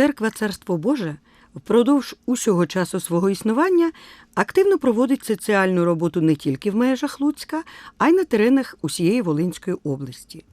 Церква Царство Боже впродовж усього часу свого існування активно проводить соціальну роботу не тільки в межах Луцька, а й на теренах усієї Волинської області.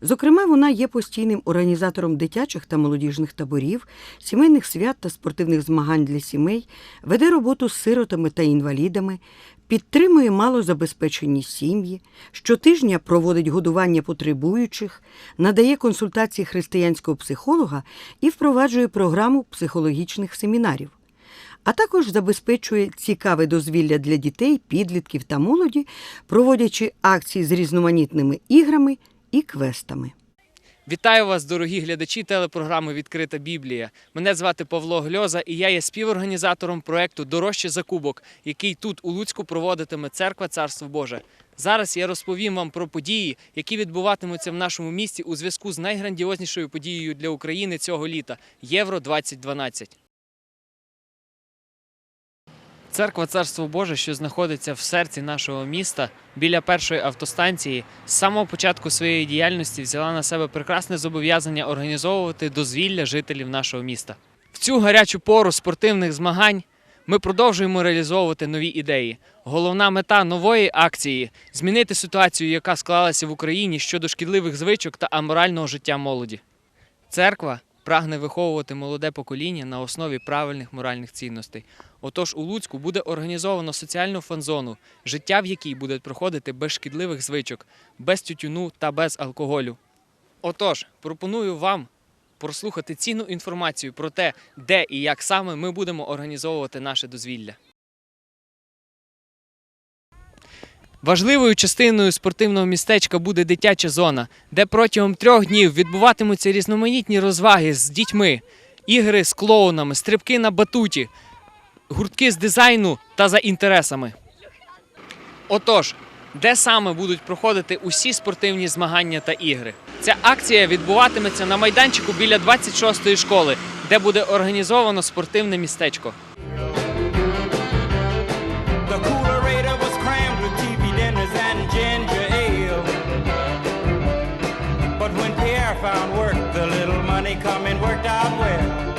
Зокрема, вона є постійним організатором дитячих та молодіжних таборів, сімейних свят та спортивних змагань для сімей, веде роботу з сиротами та інвалідами, підтримує малозабезпечені сім'ї, щотижня проводить годування потребуючих, надає консультації християнського психолога і впроваджує програму психологічних семінарів. А також забезпечує цікаве дозвілля для дітей, підлітків та молоді, проводячи акції з різноманітними іграми і квестами. Вітаю вас, дорогі глядачі телепрограми Відкрита Біблія. Мене звати Павло Гльоза, і я є співорганізатором проекту Дорожче за кубок, який тут у Луцьку проводитиме церква Царство Боже. Зараз я розповім вам про події, які відбуватимуться в нашому місті у зв'язку з найграндіознішою подією для України цього літа Євро 2012. Церква Царство Боже, що знаходиться в серці нашого міста біля першої автостанції, з самого початку своєї діяльності взяла на себе прекрасне зобов'язання організовувати дозвілля жителів нашого міста. В цю гарячу пору спортивних змагань ми продовжуємо реалізовувати нові ідеї. Головна мета нової акції змінити ситуацію, яка склалася в Україні щодо шкідливих звичок та аморального життя молоді. Церква прагне виховувати молоде покоління на основі правильних моральних цінностей. Отож, у Луцьку буде організовано соціальну фан-зону, життя в якій буде проходити без шкідливих звичок, без тютюну та без алкоголю. Отож, пропоную вам прослухати цінну інформацію про те, де і як саме ми будемо організовувати наше дозвілля. Важливою частиною спортивного містечка буде дитяча зона, де протягом трьох днів відбуватимуться різноманітні розваги з дітьми, ігри з клоунами, стрибки на батуті, гуртки з дизайну та за інтересами. Отож, де саме будуть проходити усі спортивні змагання та ігри? Ця акція відбуватиметься на майданчику біля 26-ї школи, де буде організовано спортивне містечко. Worked out well.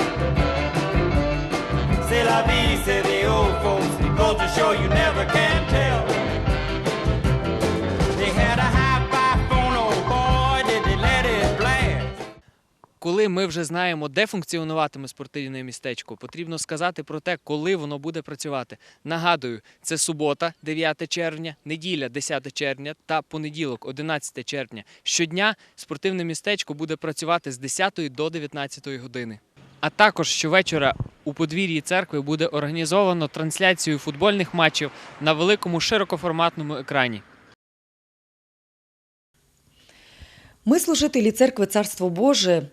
C'est la vie, the Коли ми вже знаємо, де функціонуватиме спортивне містечко, потрібно сказати про те, коли воно буде працювати. Нагадую, це субота, 9 червня, неділя, 10 червня та понеділок, 11 червня. Щодня спортивне містечко буде працювати з 10 до 19 години. А також щовечора у подвір'ї церкви буде організовано трансляцію футбольних матчів на великому широкоформатному екрані. Ми, служителі церкви Царство Боже,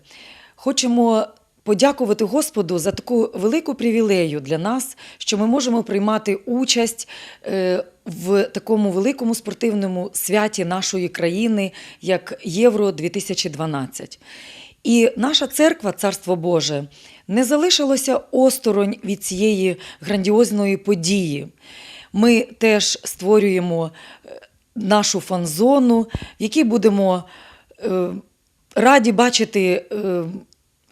хочемо подякувати Господу за таку велику привілею для нас, що ми можемо приймати участь е, в такому великому спортивному святі нашої країни, як Євро 2012. І наша церква, Царство Боже, не залишилося осторонь від цієї грандіозної події. Ми теж створюємо е, нашу фан-зону, в якій будемо раді бачити е,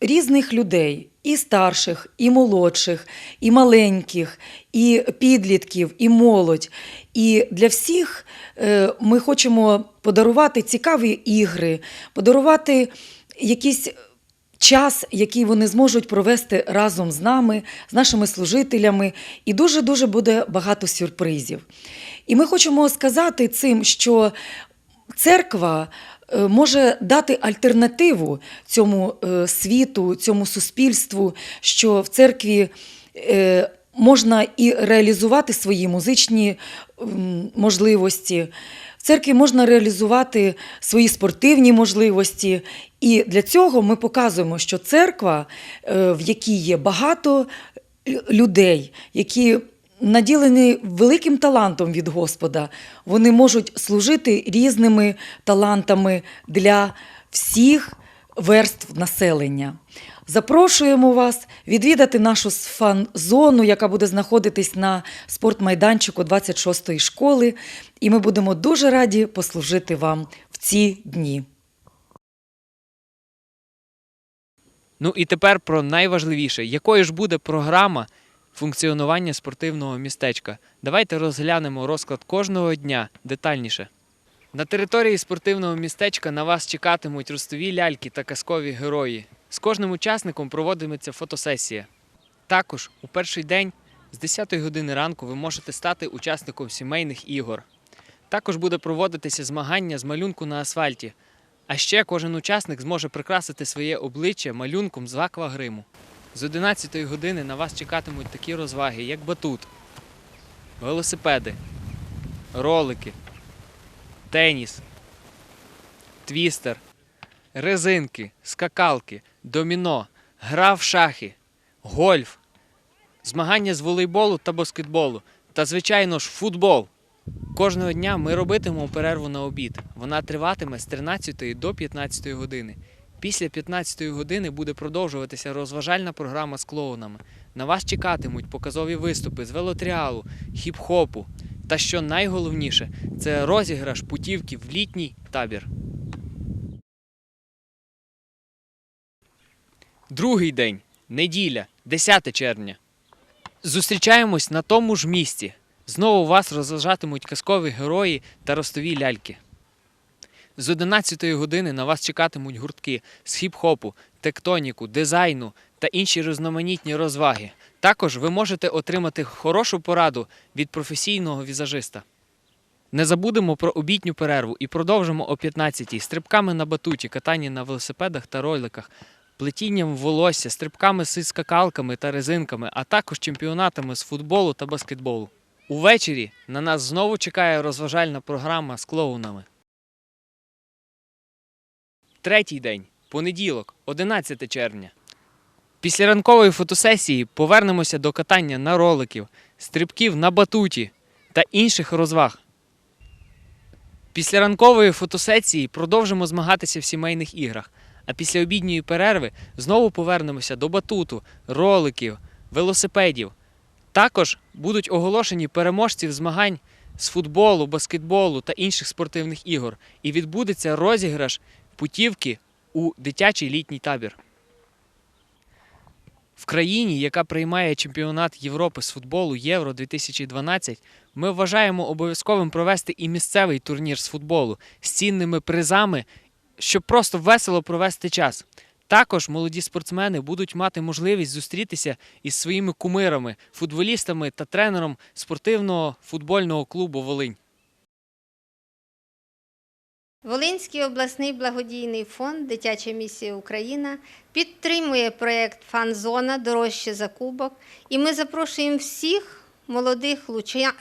різних людей. І старших, і молодших, і маленьких, і підлітків, і молодь. І для всіх е, ми хочемо подарувати цікаві ігри, подарувати якийсь час, який вони зможуть провести разом з нами, з нашими служителями, і дуже-дуже буде багато сюрпризів. І ми хочемо сказати цим, що церква е, може дати альтернативу цьому е, світу, цьому суспільству, що в церкві е, можна і реалізувати свої музичні можливості. В церкві можна реалізувати свої спортивні можливості. І для цього ми показуємо, що церква, е, в якій є багато людей, які наділені великим талантом від Господа, вони можуть служити різними талантами для всіх верств населення. Запрошуємо вас відвідати нашу фан-зону, яка буде знаходитись на спортмайданчику 26-ї школи, і ми будемо дуже раді послужити вам в ці дні. Ну і тепер про найважливіше, якою ж буде програма функціонування спортивного містечка. Давайте розглянемо розклад кожного дня детальніше. На території спортивного містечка на вас чекатимуть ростові ляльки та казкові герої. З кожним учасником проводитиметься фотосесія. Також у перший день з 10 години ранку ви можете стати учасником сімейних ігор. Також буде проводитися змагання з малюнку на асфальті. А ще кожен учасник зможе прикрасити своє обличчя малюнком з аквагриму. З 11 години на вас чекатимуть такі розваги, як батут, велосипеди, ролики, теніс, твістер, резинки, скакалки, доміно, гра в шахи, гольф, змагання з волейболу та баскетболу та, звичайно ж, футбол. Кожного дня ми робитимемо перерву на обід. Вона триватиме з 13 до 15 години. Після 15-ї години буде продовжуватися розважальна програма з клоунами. На вас чекатимуть показові виступи з велотріалу, хіп-хопу. Та що найголовніше, це розіграш путівки в літній табір. Другий день неділя, 10 червня. Зустрічаємось на тому ж місці. Знову вас розважатимуть казкові герої та ростові ляльки. З 11 години на вас чекатимуть гуртки з хіп-хопу, тектоніку, дизайну та інші різноманітні розваги. Також ви можете отримати хорошу пораду від професійного візажиста. Не забудемо про обідню перерву і продовжимо о 15-й стрибками на батуті, катанні на велосипедах та роликах, плетінням волосся, стрибками з скакалками та резинками, а також чемпіонатами з футболу та баскетболу. Увечері на нас знову чекає розважальна програма з клоунами. Третій день, понеділок, 11 червня. Після ранкової фотосесії повернемося до катання на роликів, стрибків на батуті та інших розваг. Після ранкової фотосесії продовжимо змагатися в сімейних іграх, а після обідньої перерви знову повернемося до батуту, роликів, велосипедів. Також будуть оголошені переможців змагань з футболу, баскетболу та інших спортивних ігор, і відбудеться розіграш путівки у дитячий літній табір. В країні, яка приймає чемпіонат Європи з футболу Євро 2012, ми вважаємо обов'язковим провести і місцевий турнір з футболу з цінними призами, щоб просто весело провести час. Також молоді спортсмени будуть мати можливість зустрітися із своїми кумирами, футболістами та тренером спортивного футбольного клубу Волинь. Волинський обласний благодійний фонд Дитяча місія Україна підтримує проєкт Фан-зона дорожче за кубок. І ми запрошуємо всіх молодих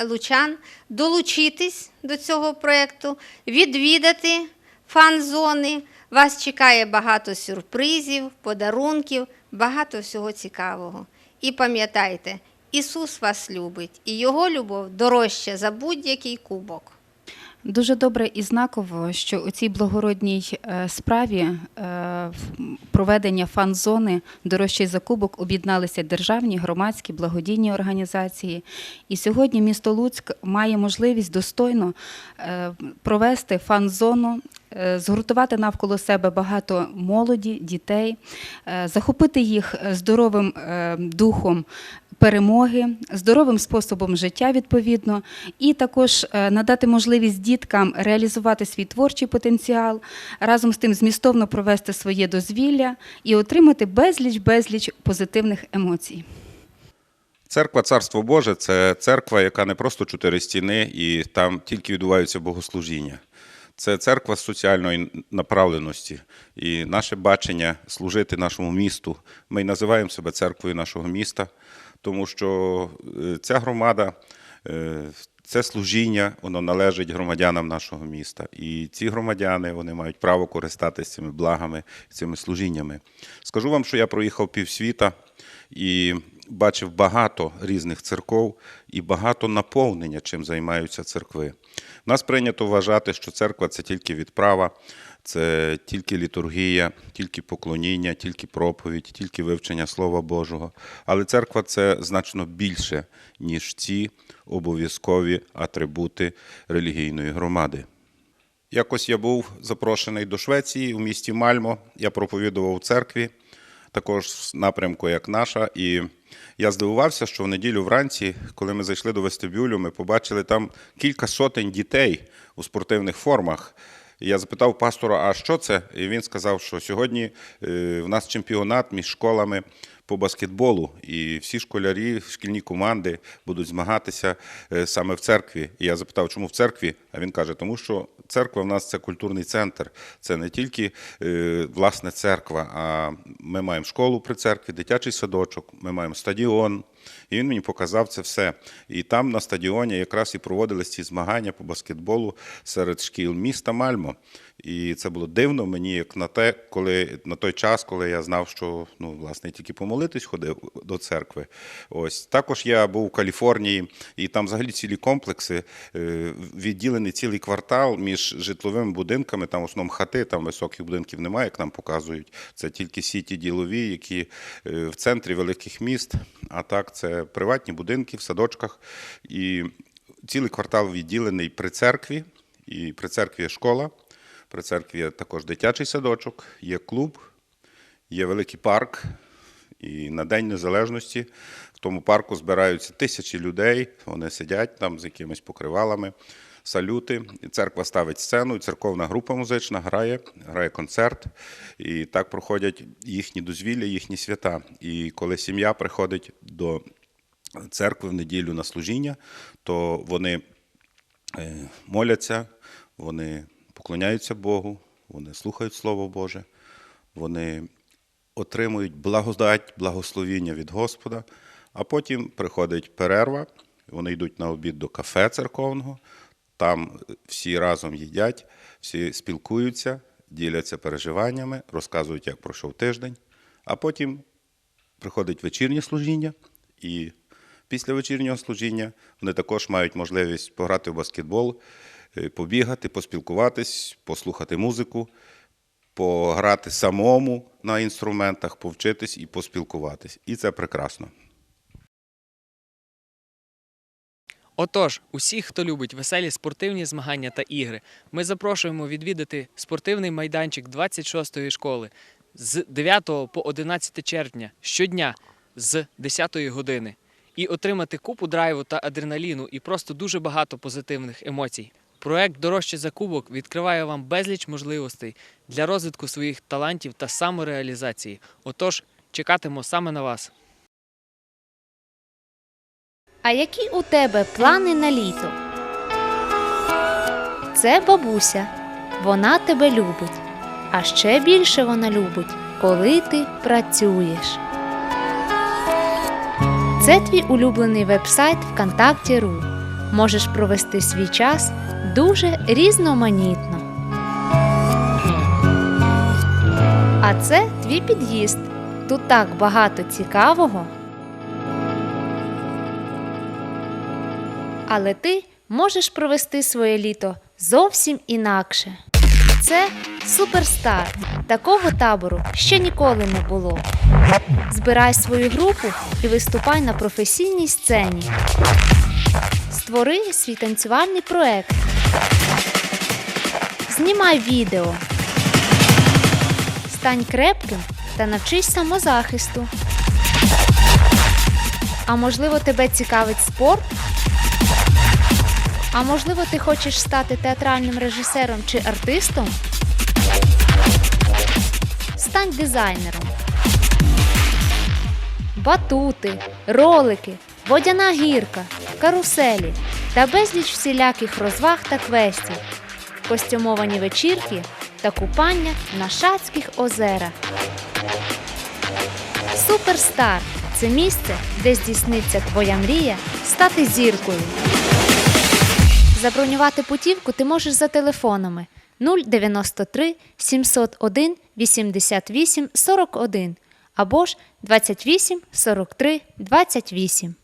лучан долучитись до цього проєкту, відвідати фан-зони. Вас чекає багато сюрпризів, подарунків, багато всього цікавого. І пам'ятайте, Ісус вас любить, і Його любов дорожча за будь-який кубок. Дуже добре і знаково, що у цій благородній е, справі е, проведення фан-зони дорожчий закубок об'єдналися державні, громадські, благодійні організації. І сьогодні місто Луцьк має можливість достойно е, провести фан-зону, згуртувати навколо себе багато молоді, дітей, захопити їх здоровим духом перемоги, здоровим способом життя відповідно, і також е, надати можливість діткам реалізувати свій творчий потенціал, разом з тим змістовно провести своє дозвілля і отримати безліч безліч позитивних емоцій. Церква Царство Боже це церква, яка не просто чотири стіни, і там тільки відбуваються богослужіння. Це церква соціальної направленості. І наше бачення служити нашому місту. Ми називаємо себе церквою нашого міста, тому що е, ця громада, е, це служіння, воно належить громадянам нашого міста. І ці громадяни вони мають право користатися цими благами, цими служіннями. Скажу вам, що я проїхав півсвіта і бачив багато різних церков і багато наповнення, чим займаються церкви. У нас прийнято вважати, що церква це тільки відправа, це тільки літургія, тільки поклоніння, тільки проповідь, тільки вивчення Слова Божого. Але церква це значно більше, ніж ці обов'язкові атрибути релігійної громади. Якось я був запрошений до Швеції у місті Мальмо. Я проповідував у церкві. також в напрямку, як наша. І я здивувався, що в неділю вранці, коли ми зайшли до вестибюлю, ми побачили там кілька сотень дітей у спортивних формах. Я запитав пастора, а що це? І він сказав, що сьогодні е, в нас чемпіонат між школами по баскетболу, і всі школярі, шкільні команди будуть змагатися е, саме в церкві. І я запитав, чому в церкві? А він каже, тому що церква в нас це культурний центр. Це не тільки е, власне церква, а ми маємо школу при церкві, дитячий садочок, ми маємо стадіон. І він мені показав це все. І там на стадіоні якраз і проводились ці змагання по баскетболу серед шкіл міста Мальмо. І це було дивно мені, як на те, коли на той час, коли я знав, що ну, власне тільки помолитись ходив до церкви. Ось також я був у Каліфорнії, і там взагалі цілі комплекси е, відділений цілий квартал між житловими будинками. Там в основному хати, там високих будинків немає, як нам показують. Це тільки сіті ділові, які е, в центрі великих міст. А так, це приватні будинки в садочках. І цілий квартал відділений при церкві, і при церкві є школа. При церкві є також дитячий садочок, є клуб, є великий парк. І на День Незалежності в тому парку збираються тисячі людей. Вони сидять там з якимись покривалами, салюти. І церква ставить сцену, і церковна група музична грає, грає концерт. І так проходять їхні дозвілля, їхні свята. І коли сім'я приходить до церкви в неділю на служіння, то вони е, моляться, вони поклоняються Богу, вони слухають Слово Боже, вони отримують благодать, благословіння від Господа, а потім приходить перерва, вони йдуть на обід до кафе церковного, там всі разом їдять, всі спілкуються, діляться переживаннями, розказують, як пройшов тиждень, а потім приходить вечірнє служіння, і після вечірнього служіння вони також мають можливість пограти в баскетбол, побігати, поспілкуватись, послухати музику, пограти самому на інструментах, повчитись і поспілкуватись. І це прекрасно. Отож, усіх, хто любить веселі спортивні змагання та ігри, ми запрошуємо відвідати спортивний майданчик 26-ї школи з 9 по 11 червня щодня з 10 години і отримати купу драйву та адреналіну і просто дуже багато позитивних емоцій. Проект Дорожче за кубок відкриває вам безліч можливостей для розвитку своїх талантів та самореалізації. Отож, чекатимемо саме на вас. А які у тебе плани на літо? Це бабуся. Вона тебе любить. А ще більше вона любить, коли ти працюєш. Це твій улюблений вебсайт ВКонтакті.ру. Можеш провести свій час дуже різноманітно. А це твій під'їзд. Тут так багато цікавого. Але ти можеш провести своє літо зовсім інакше. Це суперстар. Такого табору ще ніколи не було. Збирай свою групу і виступай на професійній сцені. Створи свій танцювальний проект. Знімай відео. Стань крепким та навчись самозахисту. А можливо, тебе цікавить спорт? А можливо, ти хочеш стати театральним режисером чи артистом? Стань дизайнером. Батути, ролики, водяна гірка, каруселі та безліч всіляких розваг та квестів, костюмовані вечірки та купання на Шацьких озерах. Суперстар це місце, де здійсниться твоя мрія стати зіркою. Забронювати путівку ти можеш за телефонами 093 701 88 41 або ж 28 43 28.